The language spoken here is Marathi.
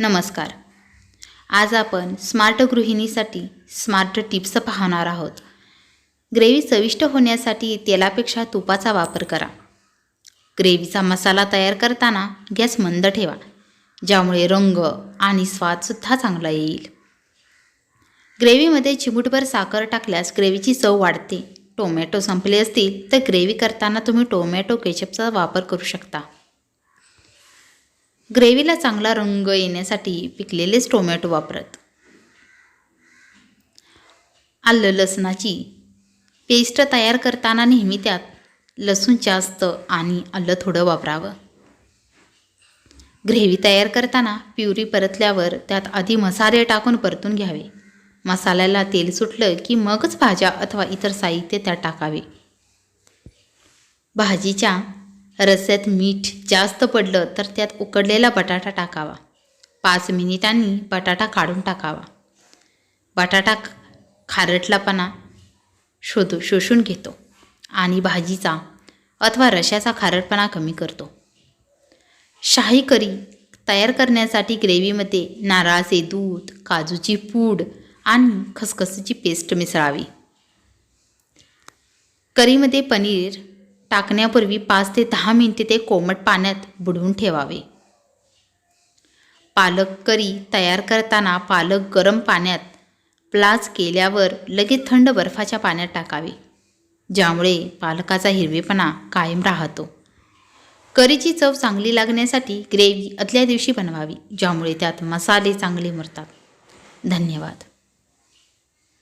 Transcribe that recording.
नमस्कार. आज आपण स्मार्ट गृहिणीसाठी स्मार्ट टिप्स पाहणार आहोत. ग्रेव्ही चविष्ट होण्यासाठी तेलापेक्षा तुपाचा वापर करा. ग्रेव्हीचा मसाला तयार करताना गॅस मंद ठेवा ज्यामुळे रंग आणि स्वादसुद्धा चांगला येईल. ग्रेव्हीमध्ये चिमूटभर साखर टाकल्यास ग्रेव्हीची चव वाढते. टोमॅटो संपले असतील तर ग्रेव्ही करताना तुम्ही टोमॅटो केचपचा वापर करू शकता. ग्रेव्हीला चांगला रंग येण्यासाठी पिकलेलेच टोमॅटो वापरत. आलं लसणाची पेस्ट तयार करताना नेहमी त्यात लसूण जास्त आणि आलं थोडं वापरावं. ग्रेव्ही तयार करताना प्युरी परतल्यावर त्यात आधी मसाले टाकून परतून घ्यावे. मसाल्याला तेल सुटलं की मगच भाज्या अथवा इतर साहित्य त्यात टाकावे. भाजीच्या रस्स्यात मीठ जास्त पडलं तर त्यात उकडलेला बटाटा टाकावा. पाच मिनिटांनी बटाटा काढून टाकावा. बटाटा खारटलापणा शोधू शोषून घेतो आणि भाजीचा अथवा रशाचा खारटपणा कमी करतो. शाही करी तयार करण्यासाठी ग्रेव्हीमध्ये नारळाचे दूध काजूची पूड आणि खसखसीची पेस्ट मिसळावी. करीमध्ये पनीर टाकण्यापूर्वी पाच ते दहा मिनिटे ते कोमट पाण्यात बुडवून ठेवावे. पालक करी तयार करताना पालक गरम पाण्यात प्लाज केल्यावर लगेच थंड बर्फाच्या पाण्यात टाकावे ज्यामुळे पालकाचा हिरवेपणा कायम राहतो. करीची चव चांगली लागण्यासाठी ग्रेव्ही आदल्या दिवशी बनवावी ज्यामुळे त्यात मसाले चांगले मुरतात. धन्यवाद.